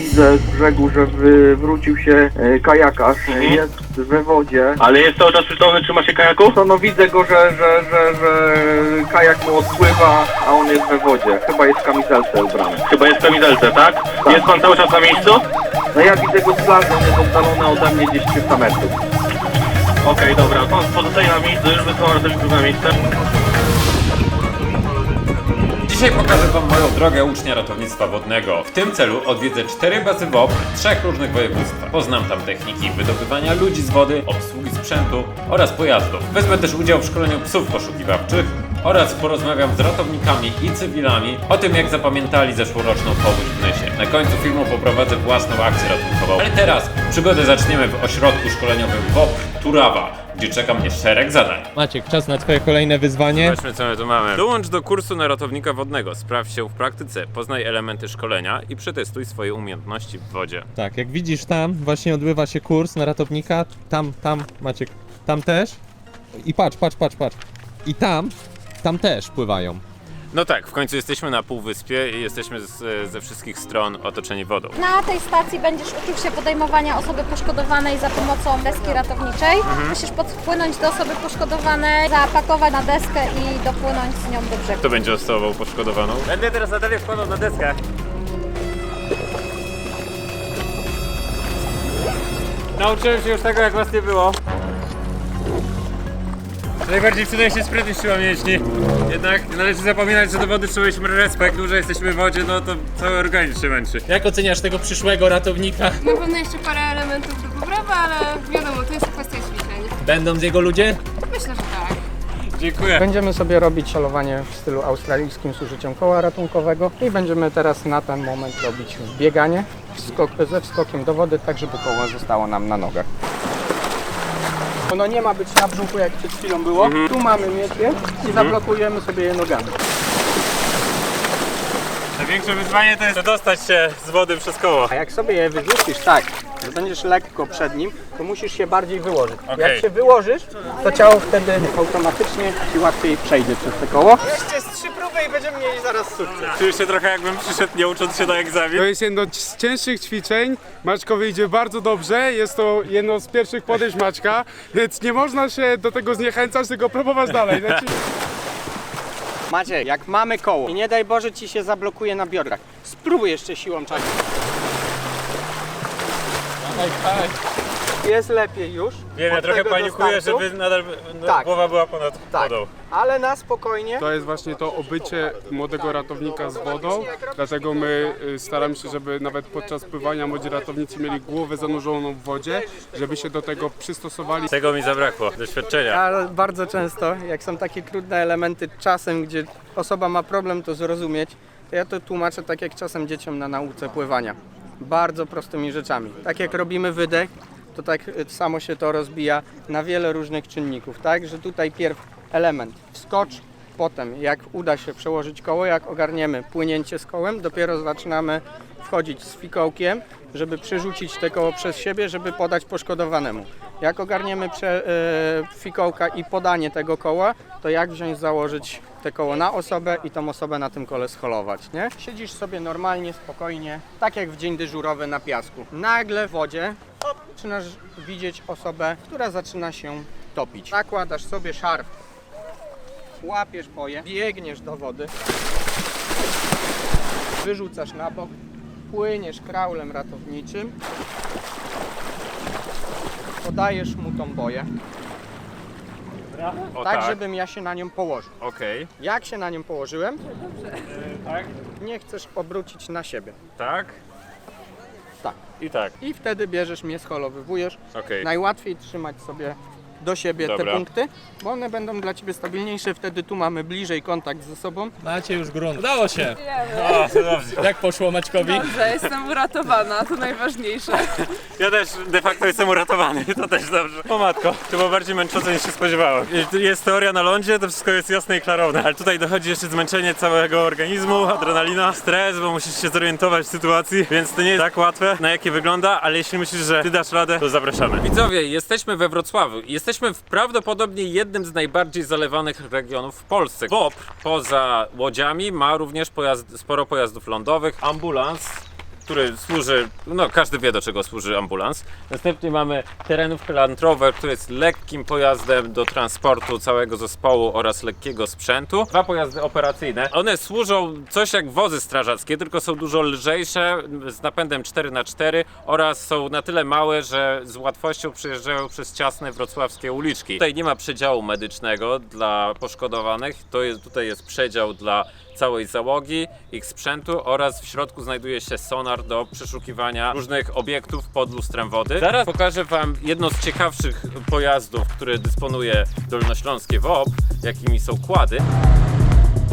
widzę z brzegu, że wywrócił się e, kajakarz, e, jest we wodzie. Ale jest cały czas przytomny, trzyma się kajaku? To no widzę go, że, że, że, że kajak mu odpływa, a on jest we wodzie. Chyba jest w kamizelce ubrany. Chyba jest w kamizelce, tak? Tak. Jest pan cały czas na miejscu? No ja widzę go z plaży, on jest oddalony ode mnie gdzieś 300 metrów. Okej, dobra, pan pozostaje na miejscu, już wysyłam ratowników na miejsce. Dzisiaj pokażę Wam moją drogę ucznia ratownictwa wodnego. W tym celu odwiedzę cztery bazy WOP w trzech różnych województwach. Poznam tam techniki wydobywania ludzi z wody, obsługi sprzętu oraz pojazdów. Wezmę też udział w szkoleniu psów poszukiwawczych oraz porozmawiam z ratownikami i cywilami o tym, jak zapamiętali zeszłoroczną powódź w Nysie. Na końcu filmu poprowadzę własną akcję ratunkową. Ale teraz przygodę zaczniemy w ośrodku szkoleniowym WOP Turawa, gdzie czeka mnie szereg zadań. Maciek, czas na twoje kolejne wyzwanie. Zobaczmy co my tu mamy. Dołącz do kursu na ratownika wodnego. Sprawdź się w praktyce, poznaj elementy szkolenia i przetestuj swoje umiejętności w wodzie. Tak, jak widzisz tam właśnie odbywa się kurs na ratownika. Tam, tam, Maciek, tam też. I patrz, patrz, patrz, patrz. I tam, tam też pływają. No tak, w końcu jesteśmy na półwyspie i jesteśmy z, ze wszystkich stron otoczeni wodą. Na tej stacji będziesz uczył się podejmowania osoby poszkodowanej za pomocą deski ratowniczej. Musisz podpłynąć do osoby poszkodowanej, zapakować na deskę i dopłynąć z nią do brzegu. Kto będzie osobą poszkodowaną? Będę teraz Natalię wkładał na deskę. Nauczyłem się już tego, jak was nie było. Najbardziej przydaje się sprytność siła mięśni. Jednak nie należy zapominać, że do wody trzeba mieć respekt. Dłużej jesteśmy w wodzie, no to cały organizm się męczy. Jak oceniasz tego przyszłego ratownika? Na pewno jeszcze parę elementów do poprawy, ale wiadomo, to jest kwestia ćwiczeń. Będą z jego ludzie? Myślę, że tak. Dziękuję. Będziemy sobie robić szalowanie w stylu australijskim z użyciem koła ratunkowego i będziemy teraz na ten moment robić bieganie skok, ze wskokiem do wody, tak żeby koło zostało nam na nogach. Ono nie ma być na brzuchu jak przed chwilą było. Tu mamy mieć je i zablokujemy sobie je nogami. Największe wyzwanie to jest dostać się z wody przez koło. A jak sobie je wyrzucisz tak, że będziesz lekko przed nim, to musisz się bardziej wyłożyć. Okej. Jak się wyłożysz, to ciało wtedy automatycznie ci łatwiej przejdzie przez te koło. Jeszcze z trzy próby i będziemy mieli zaraz sukces. Czuję się trochę jakbym przyszedł nie ucząc się na egzamin. To jest jedno z cięższych ćwiczeń. Maćkowi idzie bardzo dobrze. Jest to jedno z pierwszych podejść Maćka, więc nie można się do tego zniechęcać, tylko próbować dalej. Znaczy, Macie, jak mamy koło i nie daj Boże ci się zablokuje na biodrach, spróbuj jeszcze siłą czasu. Jest lepiej już. Wiem, ja Od trochę tego panikuję, startu. żeby nadal no, Tak. głowa była ponad Tak, wodą. ale na spokojnie. to jest właśnie to obycie młodego ratownika z wodą, dlatego my y, staramy się, żeby nawet podczas pływania młodzi ratownicy mieli głowę zanurzoną w wodzie, żeby się do tego przystosowali. Tego mi zabrakło, doświadczenia. Ale bardzo często, jak są takie trudne elementy czasem, gdzie osoba ma problem to zrozumieć, to ja to tłumaczę tak jak czasem dzieciom na nauce pływania. Bardzo prostymi rzeczami. Tak jak robimy wydech, to tak y, samo się to rozbija na wiele różnych czynników, tak? Że tutaj pierw element wskocz, potem jak uda się przełożyć koło, jak ogarniemy płynięcie z kołem, dopiero zaczynamy wchodzić z fikołkiem, żeby przerzucić te koło przez siebie, żeby podać poszkodowanemu. Jak ogarniemy prze, e, fikołka i podanie tego koła, to jak wziąć, założyć te koło na osobę i tą osobę na tym kole scholować, nie? Siedzisz sobie normalnie, spokojnie, tak jak w dzień dyżurowy na piasku. Nagle w wodzie zaczynasz widzieć osobę, która zaczyna się topić. Nakładasz sobie szarf, łapiesz poje, biegniesz do wody, wyrzucasz na bok, płyniesz kraulem ratowniczym, podajesz mu tą boję, O tak, żebym ja się na nią położył. Okej, Jak się na nią położyłem, tak, nie chcesz obrócić na siebie. tak. Tak. I tak, I wtedy bierzesz mnie, scholowywujesz. okej. Najłatwiej trzymać sobie do siebie Dobra. te punkty, bo one będą dla Ciebie stabilniejsze, wtedy tu mamy bliżej kontakt ze sobą. Macie już grunt. Udało się. O, to dobrze. Jak poszło Maćkowi? Dobrze, jestem uratowana, to najważniejsze. Ja też de facto jestem uratowany, to też dobrze. O matko, to było bardziej męczące niż się spodziewałem. Jest teoria na lądzie, to wszystko jest jasne i klarowne, ale tutaj dochodzi jeszcze zmęczenie całego organizmu, adrenalina, stres, bo musisz się zorientować w sytuacji, więc to nie jest tak łatwe, na jakie wygląda, ale jeśli myślisz, że ty dasz radę, to zapraszamy. Widzowie, jesteśmy we Wrocławiu. Jesteśmy w prawdopodobnie jednym z najbardziej zalewanych regionów w Polsce. WOPR poza łodziami ma również pojazd, sporo pojazdów lądowych, ambulans, który służy, no każdy wie do czego służy ambulans. Następnie mamy terenówkę Land Rover, który jest lekkim pojazdem do transportu całego zespołu oraz lekkiego sprzętu. Dwa pojazdy operacyjne. One służą coś jak wozy strażackie, tylko są dużo lżejsze, z napędem 4x4 oraz są na tyle małe, że z łatwością przejeżdżają przez ciasne wrocławskie uliczki. Tutaj nie ma przedziału medycznego dla poszkodowanych, to jest, tutaj jest przedział dla całej załogi, ich sprzętu oraz w środku znajduje się sonar do przeszukiwania różnych obiektów pod lustrem wody. Zaraz pokażę Wam jedno z ciekawszych pojazdów, które dysponuje Dolnośląskie WOP, jakimi są kłady.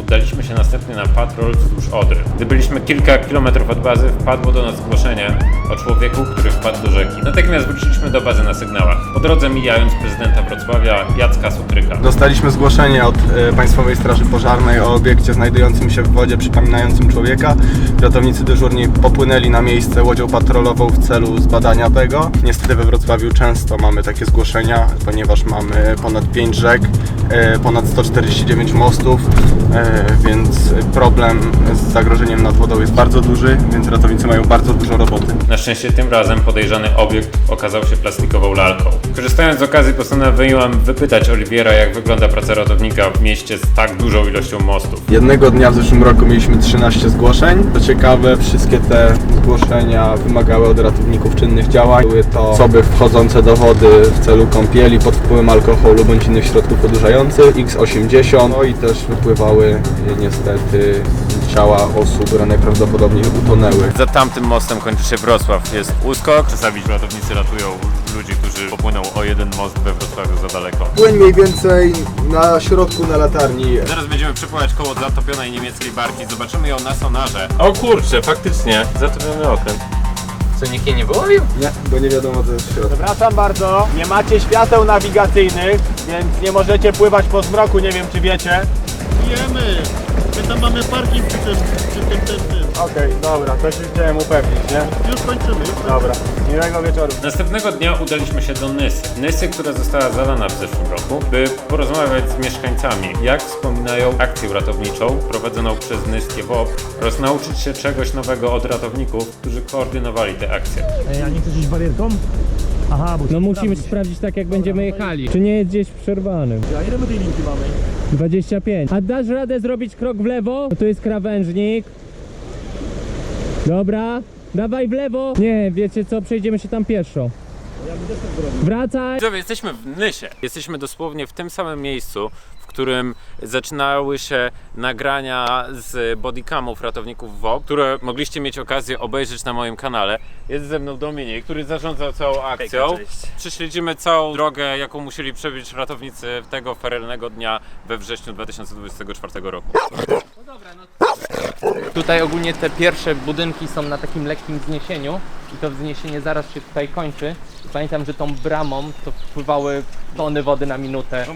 Udaliśmy się następnie na patrol wzdłuż Odry. Gdy byliśmy kilka kilometrów od bazy, wpadło do nas zgłoszenie o człowieku, który wpadł do rzeki. Natychmiast wróciliśmy do bazy na sygnałach. Po drodze mijając prezydenta Wrocławia Jacka Sutryka. Dostaliśmy zgłoszenie od e, Państwowej Straży Pożarnej o obiekcie znajdującym się w wodzie przypominającym człowieka. Ratownicy dyżurni popłynęli na miejsce łodzią patrolową w celu zbadania tego. Niestety we Wrocławiu często mamy takie zgłoszenia, ponieważ mamy ponad 5 rzek, e, ponad 149 mostów, e, więc problem z zagrożeniem nad wodą jest bardzo duży, więc ratownicy mają bardzo dużo roboty. Na szczęście tym razem podejrzany obiekt okazał się plastikową lalką. Korzystając z okazji postanowiłam wypytać Oliwiera, jak wygląda praca ratownika w mieście z tak dużą ilością mostów. Jednego dnia w zeszłym roku mieliśmy 13 zgłoszeń. Co ciekawe, wszystkie te zgłoszenia wymagały od ratowników czynnych działań. Były to osoby wchodzące do wody w celu kąpieli pod wpływem alkoholu bądź innych środków odurzających, X80, no i też wypływały niestety ciała osób, które najprawdopodobniej utonęły. Za tamtym mostem kończy się Wrocław. Jest uskok. Czasami ratownicy ratują ludzi, którzy popłyną o jeden most we Wrocławiu za daleko. Płyn mniej więcej na środku na latarni. Zaraz będziemy przepływać koło zatopionej niemieckiej barki. Zobaczymy ją na sonarze. O kurczę, faktycznie. Zatopiony okręt. Co nikt jej nie wyłowił? Nie, bo nie wiadomo co jest w środku. Przepraszam bardzo, nie macie świateł nawigacyjnych, więc nie możecie pływać po zmroku, nie wiem czy wiecie. Wiemy! My tam mamy parking przy tym, przy tym, tym, tym. Okej, dobra, to się chciałem upewnić, nie? Już kończymy, już kończymy. Dobra, miłego wieczoru. Następnego dnia udaliśmy się do Nysy. Nysy, która została zadana w zeszłym roku, by porozmawiać z mieszkańcami, jak wspominają akcję ratowniczą prowadzoną przez Nyskie WOP oraz nauczyć się czegoś nowego od ratowników, którzy koordynowali tę akcję. No musimy sprawdzić tak jak będziemy jechali. Czy nie jest gdzieś przerwany? A ile my tej linki mamy? 25. A dasz radę zrobić krok w lewo? Bo tu jest krawężnik. Dobra. Dawaj w lewo. Nie, wiecie co, przejdziemy się tam pieszo. Wracaj. Widzowie, jesteśmy w Nysie. Jesteśmy dosłownie w tym samym miejscu, w którym zaczynały się nagrania z bodycamów ratowników WOP, które mogliście mieć okazję obejrzeć na moim kanale. Jest ze mną Dominik, który zarządza całą akcją. Prześledzimy całą drogę, jaką musieli przebyć ratownicy tego ferelnego dnia we wrześniu 2024 roku. Tutaj ogólnie te pierwsze budynki są na takim lekkim wzniesieniu i to wzniesienie zaraz się tutaj kończy. Pamiętam, że tą bramą to wpływały tony wody na minutę.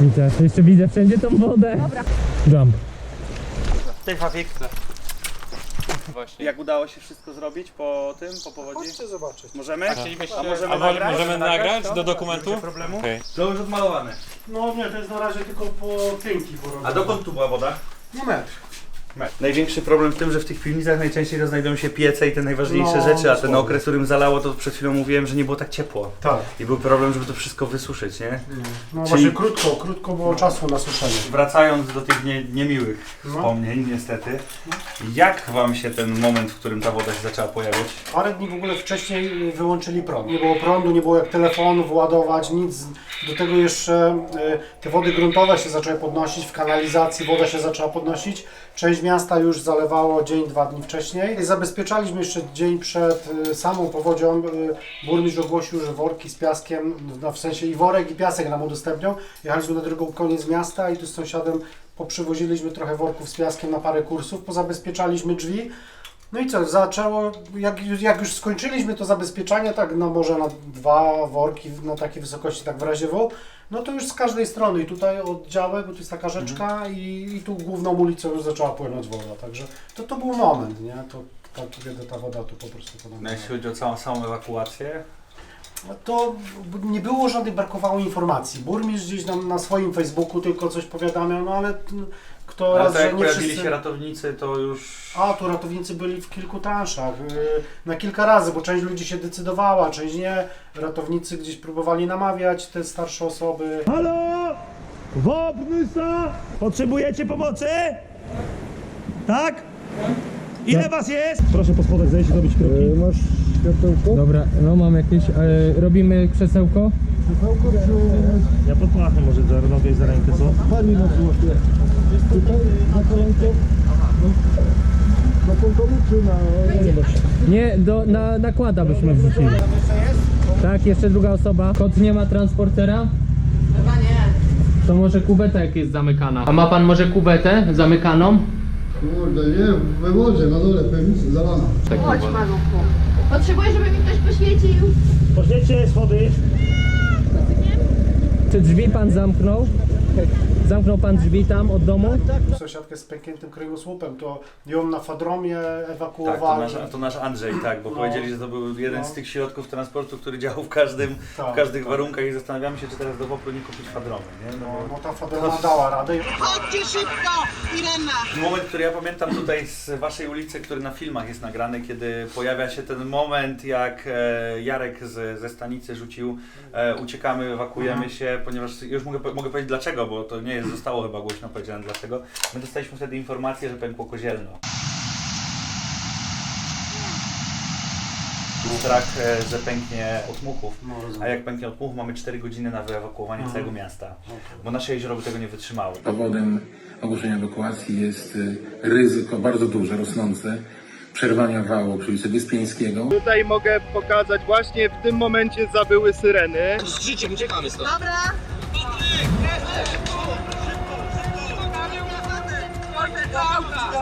Widzę, jeszcze widzę wszędzie tą wodę. Dobra. Jump. Jak udało się wszystko zrobić po tym, po powodzi? Chodźcie zobaczyć. Możemy? A możemy A nagrać? możemy nagrać do dokumentu? problemu? Okej. To już odmalowane. No nie, to jest na razie tylko po tynki porobione. A dokąd tu była woda? No metr. Największy problem w tym, że w tych piwnicach najczęściej to znajdują się piece i te najważniejsze No, rzeczy, a ten dosłownie. okres, którym zalało, to przed chwilą mówiłem, że nie było tak ciepło. Tak. I był problem, żeby to wszystko wysuszyć, nie? No Czyli- właśnie krótko, krótko było czasu na suszenie. Wracając do tych nie, niemiłych No. wspomnień, niestety, jak Wam się ten moment, w którym ta woda się zaczęła pojawiać? Parę dni w ogóle wcześniej wyłączyli prąd. Nie było prądu, nie było jak telefonu władować, nic. Do tego jeszcze e, te wody gruntowe się zaczęły podnosić, w kanalizacji woda się zaczęła podnosić. Część miasta już zalewało dzień, dwa dni wcześniej. Zabezpieczaliśmy jeszcze dzień przed e, samą powodzią. e, Burmistrz ogłosił, że worki z piaskiem, no w sensie i worek i piasek nam udostępnią. Jechaliśmy na drugą koniec miasta i tu z sąsiadem poprzywoziliśmy trochę worków z piaskiem na parę kursów, pozabezpieczaliśmy drzwi. No i co, zaczęło, jak, już- jak już skończyliśmy to zabezpieczanie, tak no może na dwa worki na takiej wysokości, tak w razie W, no to już z każdej strony i tutaj oddziałek, bo tu jest taka rzeczka i, i tu główną ulicą już zaczęła płynąć woda, także to, to był moment, nie, to, to kiedy ta woda tu po prostu No, podążała. jeśli chodzi o całą, samą ewakuację, To nie było żadnych, brakowało informacji. Burmistrz gdzieś tam na swoim Facebooku tylko coś powiadamiał, no ale t- kto Ale raz, tak że jak nie pojawili wszyscy... się ratownicy, to już... A, tu ratownicy byli w kilku transzach, yy, na kilka razy, bo część ludzi się decydowała, część nie. Ratownicy gdzieś próbowali namawiać te starsze osoby. Halo! Wobnysa! Potrzebujecie pomocy? Tak? Ile was jest? Proszę po schodach zejść i robić kroki. masz światełko? Dobra, no mam jakieś. robimy krzesełko? Ja podpachnę może za nogę i za rękę, co? Pani na złowie. Tutaj na kolankę? Na pontonie czy na... Nie, do, na nakłada byśmy wrzucili. Tak, jeszcze druga osoba. Kot nie ma transportera? Chyba nie. To może kubeta jak jest zamykana. A ma pan może kubetę zamykaną? Kurde, nie, w wywodzie na dole pewnie zalana. Chodź maluchu. Potrzebuję, żeby mi ktoś poświecił. Poświecie schody. Czy drzwi pan zamknął? Zamknął pan drzwi tam od domu? Sąsiadkę z pękniętym kręgosłupem, to ją na fadromie Tak, to ewakuowali. nasz, to nasz Andrzej, tak, bo No. powiedzieli, że to był jeden No. z tych środków transportu, który działał w każdym, w Tak, każdych tak. warunkach i zastanawiamy się, czy teraz do Wopru nie kupić fadromy, nie? No, No, bo... no ta fadroma dała radę. Chodźcie szybko, Irena! Moment, który ja pamiętam tutaj z waszej ulicy, który na filmach jest nagrany, kiedy pojawia się ten moment, jak e, Jarek z, ze stanicy rzucił e, uciekamy, ewakuujemy się, ponieważ już mogę, mogę powiedzieć dlaczego, bo to nie jest, zostało chyba głośno powiedziane dlaczego. My dostaliśmy wtedy informację, że pękło kozielno. Był strach, e, że pęknie od muchów, No, rozumiem. a jak pęknie od muchów, mamy 4 godziny na wyewakuowanie Mhm. całego miasta, bo nasze jezioro by tego nie wytrzymało. Powodem ogłoszenia ewakuacji jest y, ryzyko bardzo duże, rosnące przerwania wału przy ulicy Wyspiańskiego. Tutaj mogę pokazać, właśnie w tym momencie zabyły syreny. Z życiem uciekamy stąd. Dobra!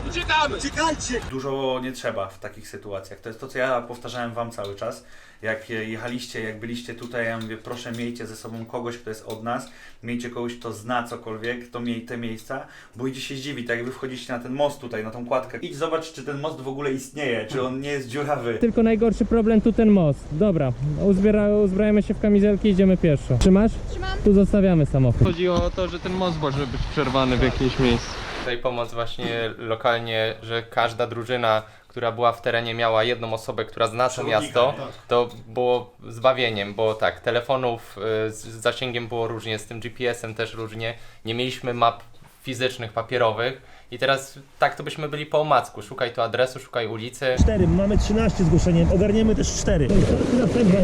Uciekamy! Uciekajcie! Dużo nie trzeba w takich sytuacjach. To jest to, co ja powtarzałem Wam cały czas. Jak jechaliście, jak byliście tutaj, ja mówię, proszę miejcie ze sobą kogoś, kto jest od nas, miejcie kogoś, kto zna cokolwiek, kto miej te miejsca, bo idzie się zdziwić, tak jak Wy wchodzicie na ten most tutaj, na tą kładkę. Idź zobacz, czy ten most w ogóle istnieje, czy on nie jest dziurawy. Tylko najgorszy problem tu ten most. Dobra, uzbiera, uzbrajamy się w kamizelki i idziemy pieszo. Trzymasz? Trzymam. Tu zostawiamy samochód. Chodzi o to, że ten most może być przerwany w jakimś miejscu. Tutaj pomoc właśnie lokalnie, że każda drużyna, która była w terenie miała jedną osobę, która zna to Przewodnika, miasto, tak. to było zbawieniem, bo tak, telefonów y, z zasięgiem było różnie, z tym GPS-em też różnie, nie mieliśmy map fizycznych, papierowych i teraz tak to byśmy byli po omacku, szukaj tu adresu, szukaj ulicy. 4, mamy 13 zgłoszeniem, ogarniemy też 4. Następna.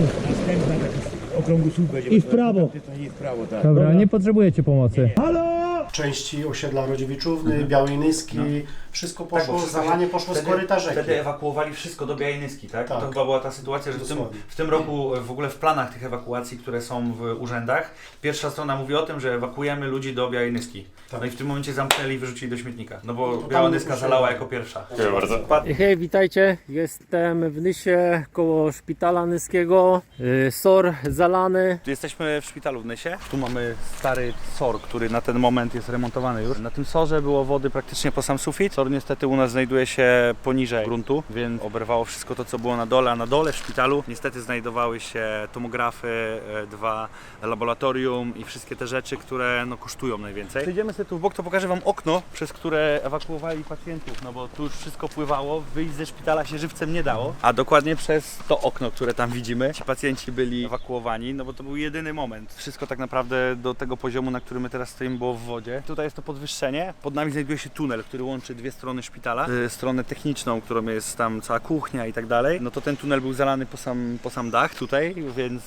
Słup będzie. I w prawo. I w prawo, tak. Dobra, nie potrzebujecie pomocy. Halo! Części osiedla Rodziewiczówny, Białej Nyski, wszystko Tak, poszło, wszystko zalanie poszło z wtedy- koryta rzeki. Wtedy ewakuowali wszystko do Białej Nyski, tak? Tak. To chyba była ta sytuacja, że w tym, w tym roku w ogóle w planach tych ewakuacji, które są w urzędach, pierwsza strona mówi o tym, że ewakuujemy ludzi do Białej Nyski. Tak. No i w tym momencie zamknęli i wyrzucili do śmietnika, no bo No to Biała tam Nyska dopuszczenie. zalała jako pierwsza. Dziękuję bardzo. Hej, witajcie. Jestem w Nysie koło szpitala Nyskiego. Y, SOR zalany. Tu jesteśmy w szpitalu w Nysie. Tu mamy stary SOR, który na ten moment jest remontowany już. Na tym SORze było wody praktycznie po sam sufit. SOR niestety u nas znajduje się poniżej gruntu, więc oberwało wszystko to, co było na dole. A na dole w szpitalu niestety znajdowały się tomografy, e, dwa laboratorium i wszystkie te rzeczy, które no, kosztują najwięcej. Przejdziemy sobie tu w bok, to pokażę Wam okno, przez które ewakuowali pacjentów, no bo tu już wszystko pływało, wyjść ze szpitala się żywcem nie dało. A dokładnie przez to okno, które tam widzimy, ci pacjenci byli ewakuowani, no bo to był jedyny moment. Wszystko tak naprawdę do tego poziomu, na którym my teraz stoimy, było w wodzie. Tutaj jest to podwyższenie, pod nami znajduje się tunel, który łączy dwie strony szpitala. Y, Stronę techniczną, którą jest tam cała kuchnia i tak dalej. No to ten tunel był zalany po sam, po sam dach tutaj, więc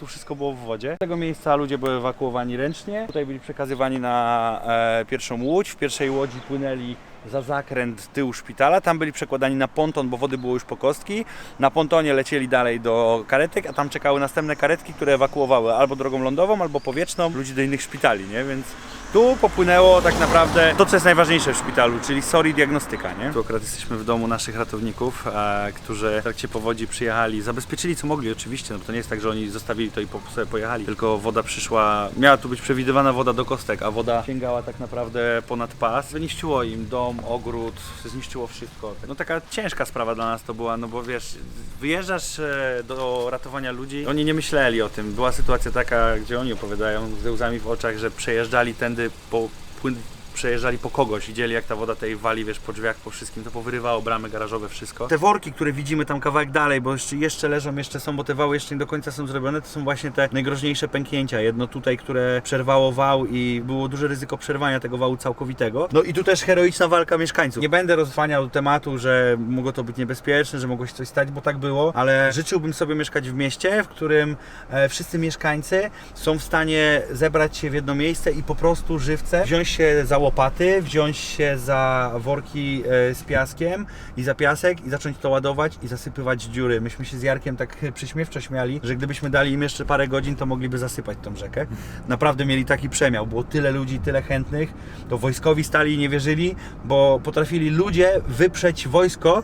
tu wszystko było w wodzie. Z tego miejsca ludzie były ewakuowani ręcznie. Tutaj byli przekazywani na e, pierwszą łódź. W pierwszej łodzi płynęli za zakręt tyłu szpitala. Tam byli przekładani na ponton, bo wody było już po kostki. Na pontonie lecieli dalej do karetek, a tam czekały następne karetki, które ewakuowały albo drogą lądową, albo powietrzną ludzi do innych szpitali, nie? Więc tu popłynęło tak naprawdę to, co jest najważniejsze w szpitalu, czyli SOR i diagnostyka, nie? Tu akurat jesteśmy w domu naszych ratowników, e, którzy w trakcie powodzi przyjechali, zabezpieczyli co mogli oczywiście, no bo to nie jest tak, że oni zostawili to i po, sobie pojechali, tylko woda przyszła, miała tu być przewidywana woda do kostek, a woda sięgała tak naprawdę ponad pas. Wyniszczyło im dom, dom, ogród, zniszczyło wszystko. No taka ciężka sprawa dla nas to była, no bo wiesz, wyjeżdżasz e, do ratowania ludzi, oni nie myśleli o tym. Była sytuacja taka, gdzie oni opowiadają ze łzami w oczach, że przejeżdżali tędy po płyn przejeżdżali po kogoś, widzieli jak ta woda tej wali, wiesz, po drzwiach, po wszystkim, to powyrywało bramy garażowe, wszystko. Te worki, które widzimy tam kawałek dalej, bo jeszcze, jeszcze leżą, jeszcze są, bo te wały jeszcze nie do końca są zrobione, to są właśnie te najgroźniejsze pęknięcia. Jedno tutaj, które przerwało wał i było duże ryzyko przerwania tego wału całkowitego. No i tu też heroiczna walka mieszkańców. Nie będę rozwaniał tematu, że mogło to być niebezpieczne, że mogło się coś stać, bo tak było, ale życzyłbym sobie mieszkać w mieście, w którym e, wszyscy mieszkańcy są w stanie zebrać się w jedno miejsce i po prostu żywce wziąć się za łopaty, wziąć się za worki e, z piaskiem i za piasek i zacząć to ładować i zasypywać dziury. Myśmy się z Jarkiem tak przyśmiewczo śmiali, że gdybyśmy dali im jeszcze parę godzin, to mogliby zasypać tą rzekę. Naprawdę mieli taki przemiał. Było tyle ludzi, tyle chętnych. To wojskowi stali i nie wierzyli, bo potrafili ludzie wyprzeć wojsko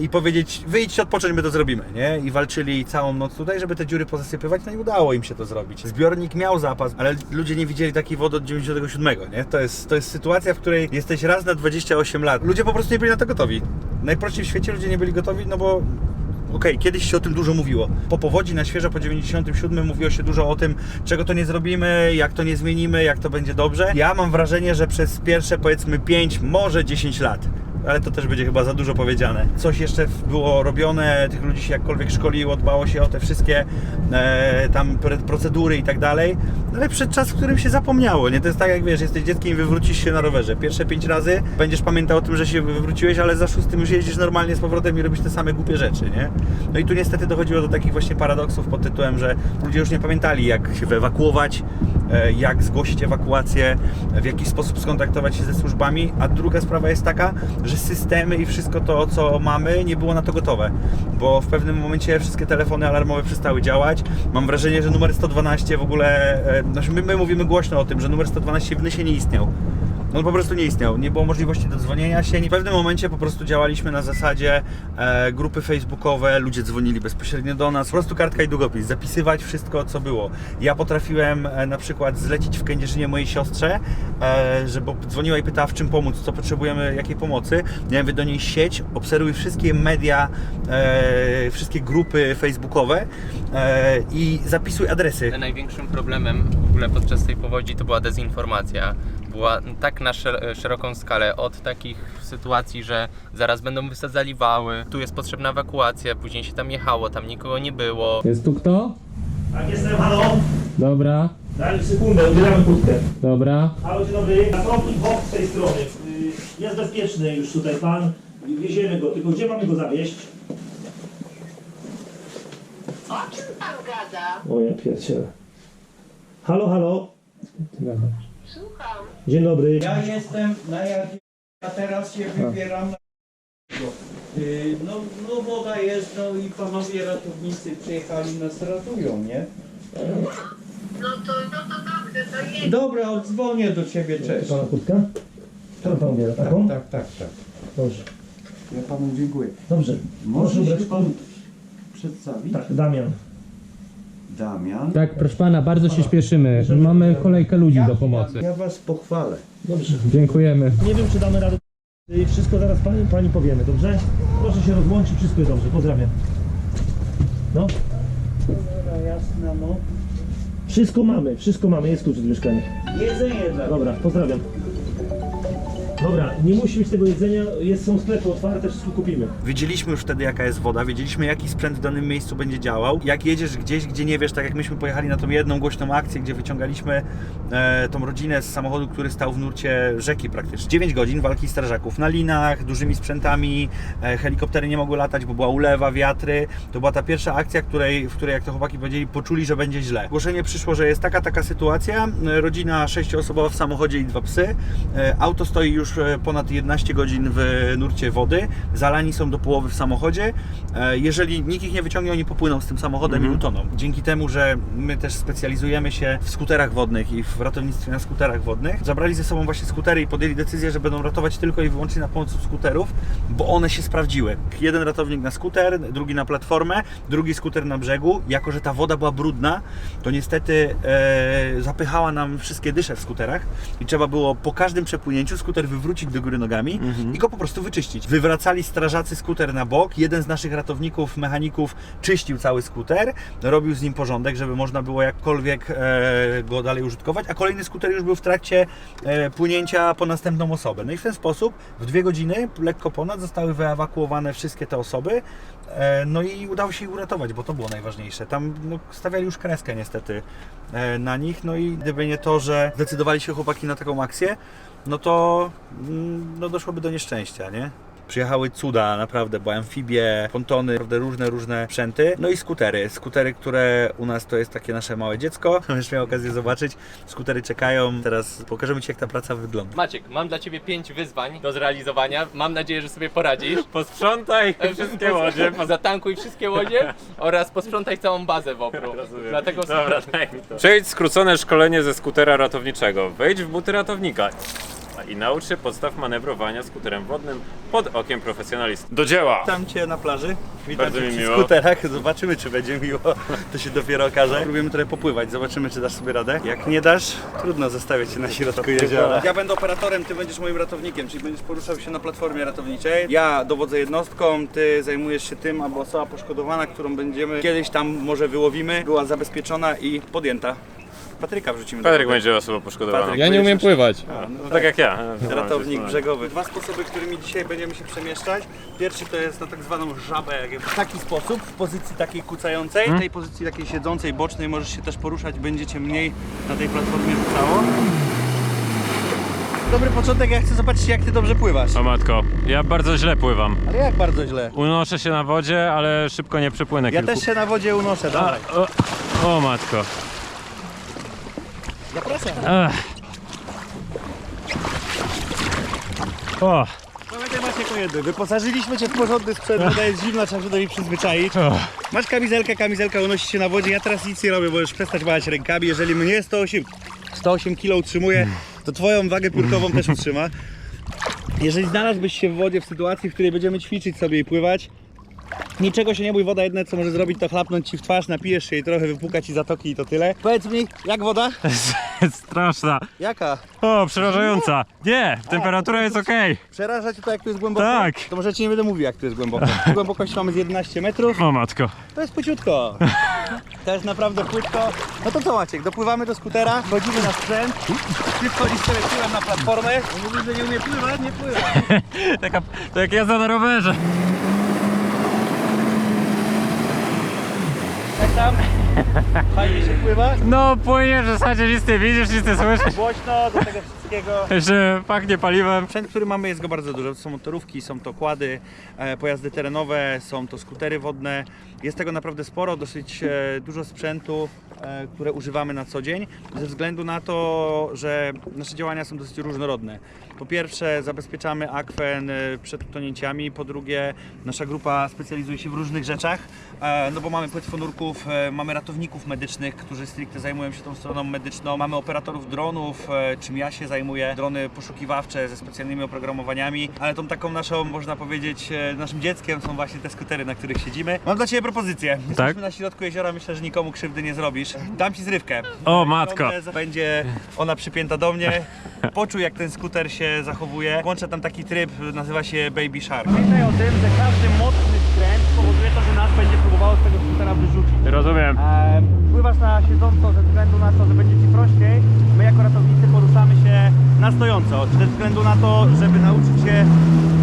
i powiedzieć, wyjdźcie odpocząć, my to zrobimy, nie? I walczyli całą noc tutaj, żeby te dziury pozasypywać, no i udało im się to zrobić. Zbiornik miał zapas, ale ludzie nie widzieli takiej wody od 97, nie? To jest, to jest sytuacja, w której jesteś raz na 28 lat. Ludzie po prostu nie byli na to gotowi. Najprościej w świecie ludzie nie byli gotowi, no bo Okej, kiedyś się o tym dużo mówiło. Po powodzi na świeżo po 97 mówiło się dużo o tym, czego to nie zrobimy, jak to nie zmienimy, jak to będzie dobrze. Ja mam wrażenie, że przez pierwsze powiedzmy 5, może 10 lat ale to też będzie chyba za dużo powiedziane. Coś jeszcze było robione, tych ludzi się jakkolwiek szkoliło, dbało się o te wszystkie e, tam procedury i tak dalej, ale przed czas, w którym się zapomniało, nie? To jest tak jak wiesz, jesteś dzieckiem i wywrócisz się na rowerze. Pierwsze pięć razy będziesz pamiętał o tym, że się wywróciłeś, ale za szóstym już jeździsz normalnie z powrotem i robisz te same głupie rzeczy, nie? No i tu niestety dochodziło do takich właśnie paradoksów pod tytułem, że ludzie już nie pamiętali jak się wyewakuować, e, jak zgłosić ewakuację, w jaki sposób skontaktować się ze służbami, a druga sprawa jest taka, że systemy i wszystko to, co mamy, nie było na to gotowe, bo w pewnym momencie wszystkie telefony alarmowe przestały działać. Mam wrażenie, że numer 112 w ogóle, e, znaczy my, my mówimy głośno o tym, że numer 112 w Nysie nie istniał. No po prostu nie istniał, nie było możliwości dodzwonienia się. W pewnym momencie po prostu działaliśmy na zasadzie e, grupy facebookowe, ludzie dzwonili bezpośrednio do nas, po prostu kartka i długopis, zapisywać wszystko co było. Ja potrafiłem e, na przykład zlecić w Kędzierzynie mojej siostrze, e, że dzwoniła i pytała w czym pomóc, co potrzebujemy, jakiej pomocy. Miałem do niej sieć, obserwuj wszystkie media, e, wszystkie grupy facebookowe e, i zapisuj adresy. Największym problemem w ogóle podczas tej powodzi to była dezinformacja. Była tak na szer- szeroką skalę, od takich sytuacji, że zaraz będą wysadzali wały, tu jest potrzebna ewakuacja, później się tam jechało, tam nikogo nie było. Jest tu kto? Tak, jestem, halo. Dobra, Daj mi sekundę, ubieramy kurtkę. dobra. Halo, dzień dobry. Pracownik Bob z tej strony. Jest bezpieczny już tutaj pan. Wieziemy go, tylko gdzie mamy go zawieźć? O czym pan gada? O ja pierdzielę. Halo, halo. Słucham. Dzień dobry. Ja jestem na jak ja teraz się wybieram na Y, no, no woda jest, no i panowie ratownicy przyjechali nas ratują, nie? No to, no to dobrze, to jedź. Dobra, odzwonię do ciebie, cześć. Pana kurtka? Którą pan ubiera? Taką? Tak, tak, tak. Dobrze. Ja panu dziękuję. Dobrze. Może Proszę się pan przedstawić? Tak, Damian. Damian. Tak, proszę pana, bardzo się śpieszymy. Mamy kolejkę ludzi do pomocy. Ja was pochwalę. Dobrze. Dziękujemy. Nie wiem, czy damy radę. Y, Wszystko zaraz pani, pani powiemy, dobrze? Proszę się rozłączyć, wszystko jest dobrze. Pozdrawiam. No, Dobra, jasna, no. wszystko mamy, wszystko mamy, jest klucz od mieszkania. Jedzenie dla Dobra, pozdrawiam. Dobra, nie musi być tego jedzenia, jest, są sklepy otwarte, wszystko kupimy. Wiedzieliśmy już wtedy jaka jest woda, wiedzieliśmy jaki sprzęt w danym miejscu będzie działał. Jak jedziesz gdzieś, gdzie nie wiesz, tak jak myśmy pojechali na tą jedną głośną akcję, gdzie wyciągaliśmy e, tą rodzinę z samochodu, który stał w nurcie rzeki praktycznie. 9 godzin walki strażaków na linach, dużymi sprzętami, e, helikoptery nie mogły latać, bo była ulewa, wiatry. To była ta pierwsza akcja, której, w której jak to chłopaki powiedzieli, poczuli, że będzie źle. Ogłoszenie przyszło, że jest taka, taka sytuacja, e, rodzina sześcioosobowa w samochodzie i dwa psy. E, auto stoi już ponad 11 godzin w nurcie wody, zalani są do połowy w samochodzie. E, Jeżeli nikt ich nie wyciągnie, oni popłyną z tym samochodem i utoną. Dzięki temu, że my też specjalizujemy się w skuterach wodnych i w ratownictwie na skuterach wodnych, zabrali ze sobą właśnie skutery i podjęli decyzję, że będą ratować tylko i wyłącznie na pomocy skuterów, bo one się sprawdziły. Jeden ratownik na skuter, drugi na platformę, drugi skuter na brzegu. Jako, że ta woda była brudna, to niestety e, zapychała nam wszystkie dysze w skuterach i trzeba było po każdym przepłynięciu skuter wywrócić wywrócić do góry nogami i go po prostu wyczyścić. Wywracali strażacy skuter na bok, jeden z naszych ratowników, mechaników czyścił cały skuter, robił z nim porządek, żeby można było jakkolwiek e, go dalej użytkować, a kolejny skuter już był w trakcie e, płynięcia po następną osobę. No i w ten sposób w dwie godziny, lekko ponad, zostały wyewakuowane wszystkie te osoby, e, no i udało się ich uratować, bo to było najważniejsze. Tam no, stawiali już kreskę niestety e, na nich, no i gdyby nie to, że zdecydowali się chłopaki na taką akcję, no to mm, no, doszłoby do nieszczęścia, nie? Przyjechały cuda, naprawdę, bo amfibie, pontony, naprawdę różne, różne sprzęty. No i skutery. Skutery, które u nas to jest takie nasze małe dziecko. Będziesz miał okazję zobaczyć. Skutery czekają. Teraz pokażemy Ci, jak ta praca wygląda. Maciek, mam dla Ciebie pięć wyzwań do zrealizowania. Mam nadzieję, że sobie poradzisz. Posprzątaj wszystkie łodzie. Zatankuj wszystkie łodzie oraz posprzątaj całą bazę w opru. Dlatego Dobra, daj mi to. Przejdź skrócone szkolenie ze skutera ratowniczego. Wejdź w buty ratownika. I naucz się podstaw manewrowania skuterem wodnym pod okiem profesjonalisty. Do dzieła! Witam Cię na plaży. Witam Bardzo Cię mi przy miło. skuterach. Zobaczymy, czy będzie miło. To się dopiero okaże. Próbujemy trochę popływać. Zobaczymy, czy dasz sobie radę. Jak nie dasz, trudno zostawiać Cię na środku jeziora. Ja będę operatorem, Ty będziesz moim ratownikiem, czyli będziesz poruszał się na platformie ratowniczej. Ja dowodzę jednostką, Ty zajmujesz się tym, aby osoba poszkodowana, którą będziemy kiedyś tam może wyłowimy, była zabezpieczona i podjęta. Patryka wrzucimy do Patryk wody. będzie osobą poszkodowaną. Patryk, Ja nie umiem pływać. A, no Tak jak ja. Ratownik brzegowy. Dwa sposoby, którymi dzisiaj będziemy się przemieszczać. Pierwszy to jest na tak zwaną żabę, jak w taki sposób, w pozycji takiej kucającej. W tej pozycji takiej siedzącej, bocznej możesz się też poruszać, będziecie mniej na tej platformie rzucało. Dobry początek, ja chcę zobaczyć jak ty dobrze pływasz. O matko, ja bardzo źle pływam. Ale jak bardzo źle? Unoszę się na wodzie, ale szybko nie przepłynę Ja kilku... też się na wodzie unoszę, A, dawaj. o, o matko. Ech. O, Pamiętaj Maciek o jednym, wyposażyliśmy cię w porządny sprzęt, bo jest zimno, trzeba się do niej przyzwyczaić. o. Masz kamizelkę, kamizelka unosi się na wodzie, ja teraz nic nie robię, możesz przestać machać rękami, jeżeli mnie 108, 108 kg utrzymuje, to twoją wagę piórkową też utrzyma. Jeżeli znalazłbyś się w wodzie w sytuacji, w której będziemy ćwiczyć sobie i pływać, niczego się nie bój, woda jedyne co może zrobić to chlapnąć ci w twarz, napijesz się jej trochę, wypuka ci zatoki i to tyle. Powiedz mi, jak woda? Straszna. Jaka? O, przerażająca. Nie, temperatura jest okej. Przeraża cię to jak tu jest głęboko? Tak. To może ci nie będę mówił jak tu jest głęboko. Tu Głębokość mamy z 11 metrów. O matko. To jest płyciutko. To jest naprawdę płytko. No to co Maciek, dopływamy do skutera, wchodzimy na sprzęt. Ty wchodzisz sobie tyłem na platformę. On mówi, że nie umie pływać, nie pływa. Taka, to jak jazda na rowerze. Tam? Fajnie się pływa? No, płyniesz w zasadzie nic nie widzisz, nic nie słyszysz. Głośno do tego wszystkiego. Jeszcze pachnie paliwem. Sprzęt, który mamy jest go bardzo dużo. To są motorówki, są to kłady, e, pojazdy terenowe, są to skutery wodne. Jest tego naprawdę sporo, dosyć e, dużo sprzętu, e, które używamy na co dzień, ze względu na to, że nasze działania są dosyć różnorodne. Po pierwsze zabezpieczamy akwen e, przed utonięciami, po drugie nasza grupa specjalizuje się w różnych rzeczach, e, no bo mamy płetwonurków, e, mamy ratowników medycznych, którzy stricte zajmują się tą stroną medyczną, mamy operatorów dronów, e, czym ja się zajmuję, drony poszukiwawcze ze specjalnymi oprogramowaniami, ale tą taką naszą, można powiedzieć, naszym dzieckiem są właśnie te skutery, na których siedzimy. Mam dla Ciebie propozycję. Jesteśmy na środku jeziora, myślę, że nikomu krzywdy nie zrobisz. Dam Ci zrywkę. O, matko. Będzie ona przypięta do mnie. Poczuj jak ten skuter się zachowuje. Włączę tam taki tryb, nazywa się Baby Shark. Pamiętaj o tym, że każdy mocny skręt spowoduje to, że nas będzie próbowało z tego skutera wyrzucić. Rozumiem. E, pływasz na siedząco ze względu na to, że będzie Ci prościej. My jako ratownicy poruszamy się na stojąco. Ze względu na to, żeby nauczyć się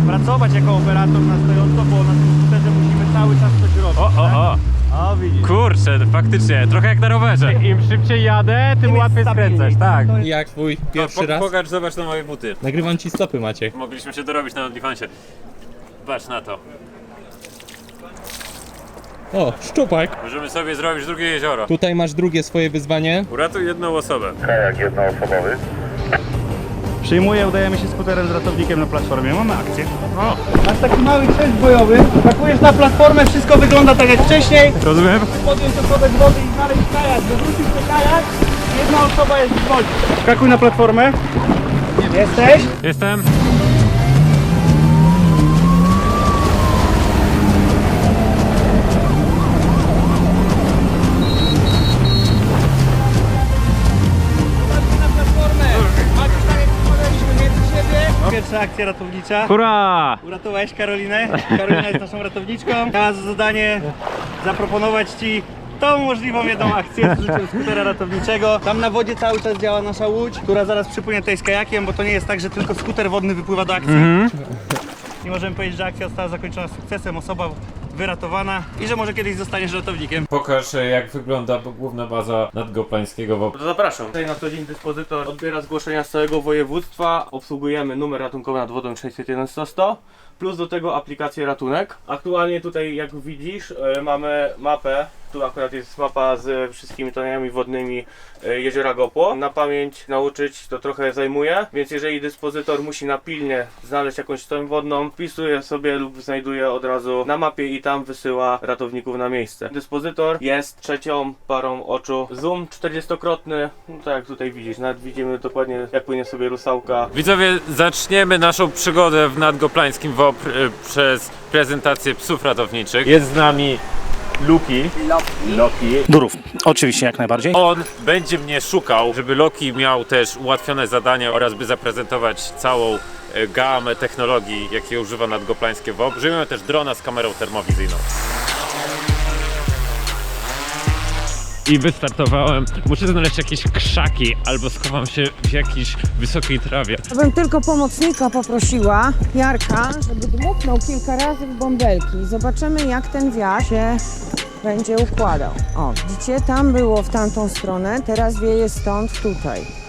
pracować jako operator na stojąco, bo na tym skuterze musimy cały czas coś robić. O, o, o. O, widzisz. Kurczę, faktycznie, trochę jak na rowerze. Im szybciej jadę, tym łatwiej skręcać, tak. Jak twój pierwszy raz? Pokaż, zobacz na moje buty. Nagrywam ci stopy, Maciek. Mogliśmy się dorobić na OnlyFansie. Patrz na to. O, szczupak. Możemy sobie zrobić drugie jezioro. Tutaj masz drugie swoje wyzwanie. Uratuj jedną osobę. Kajak jednoosobowy. Przyjmuję, udajemy się skuterem z ratownikiem na platformie. Mamy akcję. O. Masz taki mały część bojowy, pakujesz na platformę, wszystko wygląda tak jak wcześniej. Rozumiem. Podjąć osobę z wody i znaleźć kajak. Wywrócić się kajak, jedna osoba jest w wodzie. Skakuj na platformę. Jesteś? Jestem. Pierwsza akcja ratownicza. Hurra! Uratowałeś Karolinę. Karolina jest naszą ratowniczką. Miała za zadanie zaproponować Ci tą możliwą jedną akcję z użyciem skutera ratowniczego. Tam na wodzie cały czas działa nasza łódź, która zaraz przypłynie tutaj z kajakiem, bo to nie jest tak, że tylko skuter wodny wypływa do akcji. Mhm. I możemy powiedzieć, że akcja została zakończona sukcesem, osoba wyratowana i że może kiedyś zostaniesz ratownikiem. Pokaż jak wygląda główna baza nadgoplańskiego. To zapraszam. Tutaj na co dzień dyspozytor odbiera zgłoszenia z całego województwa. Obsługujemy numer ratunkowy nad wodą 601 100 100 plus do tego aplikację ratunek. Aktualnie tutaj jak widzisz e, mamy mapę. Tu akurat jest mapa z wszystkimi toniami wodnymi e, jeziora Gopło. Na pamięć nauczyć to trochę zajmuje, więc jeżeli dyspozytor musi na pilnie znaleźć jakąś toń wodną, wpisuje sobie lub znajduje od razu na mapie i tam wysyła ratowników na miejsce. Dyspozytor jest trzecią parą oczu. Zoom 40-krotny, no tak jak tutaj widzisz, nawet widzimy dokładnie jak płynie sobie rusałka. Widzowie, zaczniemy naszą przygodę w nadgoplańskim WOP y, przez prezentację psów ratowniczych. Jest z nami Luki. Loki. Durów, oczywiście jak najbardziej. On będzie mnie szukał, żeby Loki miał też ułatwione zadania oraz by zaprezentować całą e, gamę technologii, jakie używa nadgoplańskie WOP. Używamy też drona z kamerą termowizyjną. I wystartowałem. Muszę znaleźć jakieś krzaki albo schowam się w jakiejś wysokiej trawie. Ja bym tylko pomocnika poprosiła, Jarka, żeby dmuchnął kilka razy w bąbelki. Zobaczymy, jak ten wiatr się będzie układał. O, widzicie, tam było w tamtą stronę, teraz wieje stąd tutaj.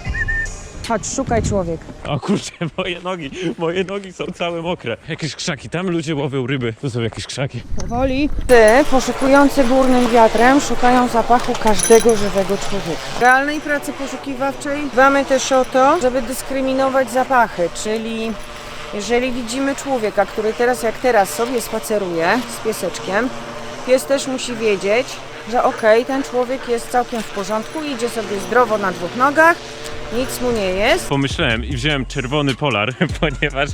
Chodź, szukaj człowiek. O kurczę, moje nogi, moje nogi są całe mokre. Jakieś krzaki, tam ludzie łowią ryby. Tu są jakieś krzaki. Powoli. Ty, poszukujący górnym wiatrem, szukają zapachu każdego żywego człowieka. W realnej pracy poszukiwawczej dbamy też o to, żeby dyskryminować zapachy, czyli jeżeli widzimy człowieka, który teraz jak teraz sobie spaceruje z pieseczkiem, pies też musi wiedzieć, że okej, ten człowiek jest całkiem w porządku, idzie sobie zdrowo na dwóch nogach, nic mu nie jest. Pomyślałem i wziąłem czerwony polar, ponieważ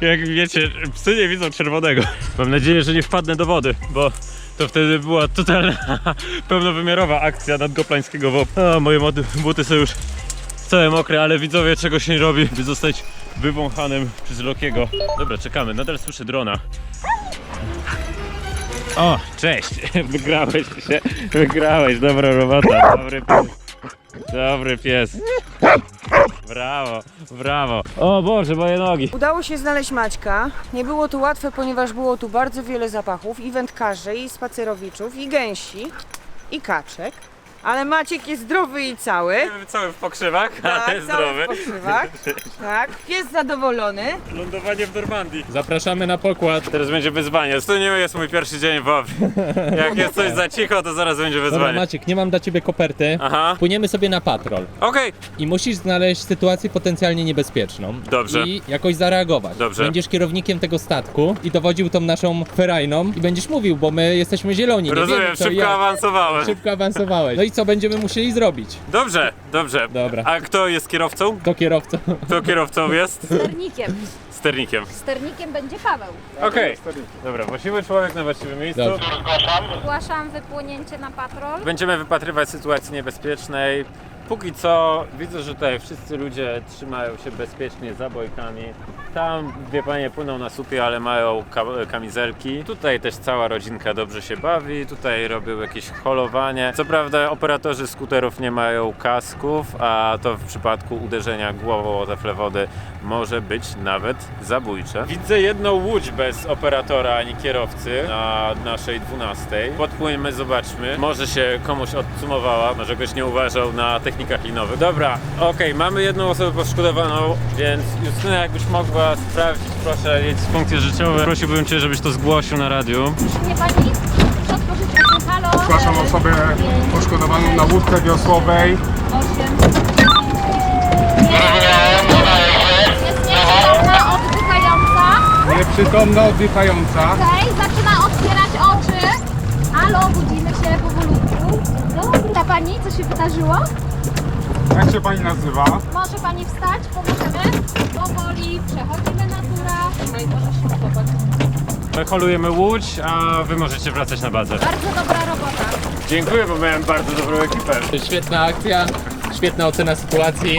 jak wiecie, psy nie widzą czerwonego. Mam nadzieję, że nie wpadnę do wody, bo to wtedy była totalna, pełnowymiarowa akcja nadgoplańskiego WOP. O, moje mody- buty są już całe mokre, ale widzowie czego się nie robi, by zostać wywąchanym przez Lokiego. Dobra, czekamy, nadal słyszę drona. O, cześć, wygrałeś się, wygrałeś, dobra robota, dobry pies. Dobry pies. Brawo, brawo. O Boże, moje nogi. Udało się znaleźć Maćka. Nie było to łatwe, ponieważ było tu bardzo wiele zapachów i wędkarzy, i spacerowiczów, i gęsi, i kaczek. Ale Maciek jest zdrowy i cały. Cały w pokrzywach, Tak, ale cały zdrowy. w pokrzywach. Tak, pies zadowolony. Lądowanie w Normandii. Zapraszamy na pokład. Teraz będzie wyzwanie. To nie jest mój pierwszy dzień w. Jak jest coś za cicho, to zaraz będzie Dobra, wyzwanie. Maciek, nie mam dla ciebie koperty. Aha. Płyniemy sobie na patrol. Okej. I musisz znaleźć sytuację potencjalnie niebezpieczną. Dobrze. I jakoś zareagować. Dobrze. Będziesz kierownikiem tego statku i dowodził tą naszą ferajną i będziesz mówił, bo my jesteśmy zieloni. Nie Rozumiem, wiemy, co szybko i jak. awansowałem. Szybko awansowałeś. No i co będziemy musieli zrobić? Dobrze, dobrze. Dobra. A kto jest kierowcą? To kierowca. Kto kierowcą jest? Sternikiem. Sternikiem. Sternikiem będzie Paweł. Okej. Dobra, właściwy człowiek na właściwym miejscu. Dobrze. Zgłaszam wypłynięcie na patrol. Będziemy wypatrywać sytuacji niebezpiecznej. Póki co widzę, że tutaj wszyscy ludzie trzymają się bezpiecznie za bojkami. Tam dwie panie płyną na supie, ale mają ka kamizelki. Tutaj też cała rodzinka dobrze się bawi. Tutaj robią jakieś holowanie. Co prawda operatorzy skuterów nie mają kasków, a to w przypadku uderzenia głową o taflę wody może być nawet zabójcze. Widzę jedną łódź bez operatora ani kierowcy na naszej 12. Podpłyńmy, zobaczmy. Może się komuś odsumowała, może goś nie uważał na linowych. Dobra, okej, mamy jedną osobę poszkodowaną, więc Justyna, jakbyś mogła sprawdzić, proszę, jedź z funkcje życiowe. Prosiłbym Cię, żebyś to zgłosił na radiu. Nie pani? Zgłaszam osobę poszkodowaną na łódce wiosłowej. Jest nieprzytomna, oddychająca. Nieprzytomna, oddychająca. Okej, zaczyna otwierać oczy. Halo, budzimy się powolutku. Dobra, pani, co się wydarzyło? Jak się pani nazywa? Może pani wstać, pomożemy. Powoli, przechodzimy natura. No i może się. My holujemy łódź, a Wy możecie wracać na bazę. Bardzo dobra robota. Dziękuję, bo miałem bardzo dobrą ekipę. Świetna akcja, świetna ocena sytuacji.